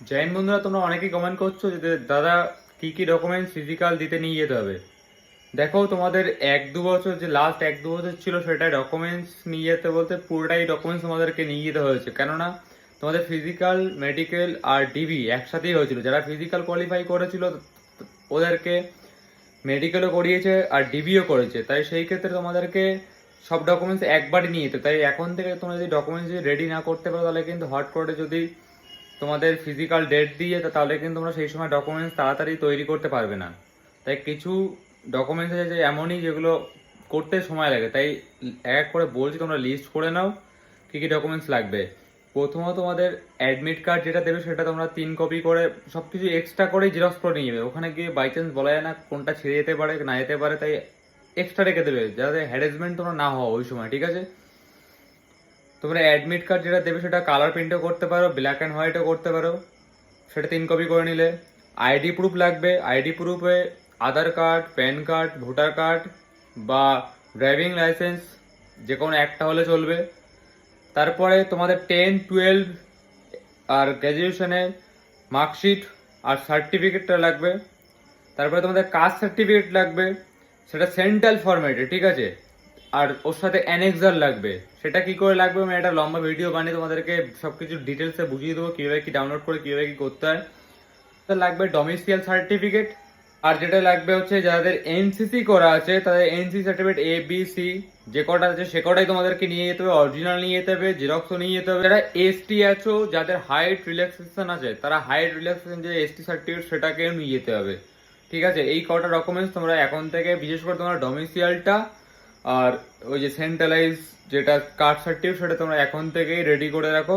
জৈন বন্ধুরা, তোমরা অনেকেই কমেন্ট করছ যে দাদা কি কি ডকুমেন্টস ফিজিক্যাল দিতে নিয়ে যেতে হবে। দেখো, তোমাদের এক দু বছর যে লাস্ট এক দু বছর ছিল সেটা ডকুমেন্টস নিয়ে যেতে বলতে পুরোটাই ডকুমেন্টস তোমাদেরকে নিয়ে যেতে হয়েছে। কেননা, তোমাদের ফিজিক্যাল মেডিকেল আর ডিবি একসাথেই হয়েছিল। যারা ফিজিক্যাল কোয়ালিফাই করেছিল, ওদেরকে মেডিকেলও করিয়েছে আর ডিবিও করেছে। তাই সেই ক্ষেত্রে তোমাদেরকে সব ডকুমেন্টস একবারই নিয়ে যেতে। তাই এখন থেকে তোমরা যদি ডকুমেন্টস যদি রেডি না করতে পারো, তাহলে কিন্তু হট করে যদি তোমাদের ফিজিক্যাল ডেট দিয়ে তাহলে কিন্তু তোমরা সেই সময় ডকুমেন্টস তাড়াতাড়ি তৈরি করতে পারবে না। তাই কিছু ডকুমেন্টস আছে যে এমনই যেগুলো করতে সময় লাগে। তাই এক এক করে বলছি, তোমরা লিস্ট করে নাও, কী কী ডকুমেন্টস লাগবে। প্রথমত তোমাদের অ্যাডমিট কার্ড যেটা দেবে, সেটা তোমরা তিন কপি করে সব কিছু এক্সট্রা করেই জেরক্স করে নিয়ে যাবে ওখানে গিয়ে বাই চান্স বলা যায় না কোনটা ছেড়ে যেতে পারে, না যেতে পারে, তাই এক্সট্রা রেখে দেবে, যাতে হ্যারাসমেন্ট তোমরা না হও ওই সময়, ঠিক আছে? তোমরা অ্যাডমিট কার্ড যেটা দেবে সেটা কালার প্রিন্টও করতে পারো ব্ল্যাক অ্যান্ড হোয়াইটও করতে পারো। সেটা তিন কপি করে নিলে। আইডি প্রুফ লাগবে। ID প্রুফে Aadhaar card PAN card voter card বা ড্রাইভিং লাইসেন্স যে কোনো একটা হলে চলবে। তারপরে তোমাদের টেন টুয়েলভ আর গ্র্যাজুয়েশনের মার্কশিট আর সার্টিফিকেটটা লাগবে। তারপরে তোমাদের কাস্ট সার্টিফিকেট লাগবে। সেটা সেন্ট্রাল ফরম্যাটে ঠিক আছে? আর ওর সাথে অ্যানেক্সার লাগবে। সেটা কি করে লাগবে? আমি একটা লম্বা ভিডিও বানিয়ে তোমাদেরকে সব কিছু ডিটেলসে বুঝিয়ে দেবো, কীভাবে কী ডাউনলোড করে, কীভাবে কী করতে হয়। তো লাগবে ডোমিসিয়াল সার্টিফিকেট আর যেটা লাগবে হচ্ছে যাদের এনসিসি করা আছে, তাদের NC certificate A B C যে কটা আছে, সে কটাই তোমাদেরকে নিয়ে যেতে হবে অরিজিনাল নিয়ে যেতে হবে জেরক্সও নিয়ে যেতে হবে। যারা এসটি আছো, যাদের হাইট রিল্যাক্সেশন আছে, তারা হাইট রিল্যাক্সেশন যে এসটি সার্টিফিকেট সেটাকেও নিয়ে যেতে হবে। ঠিক আছে? এই কটা ডকুমেন্টস তোমরা এখন থেকে, বিশেষ করে তোমরা ডোমিসিয়ালটা আর ওই যে সেন্ট্রালাইজ যেটা কাঠ সার্টিফিকেট সেটা তোমরা এখন থেকেই রেডি করে রাখো।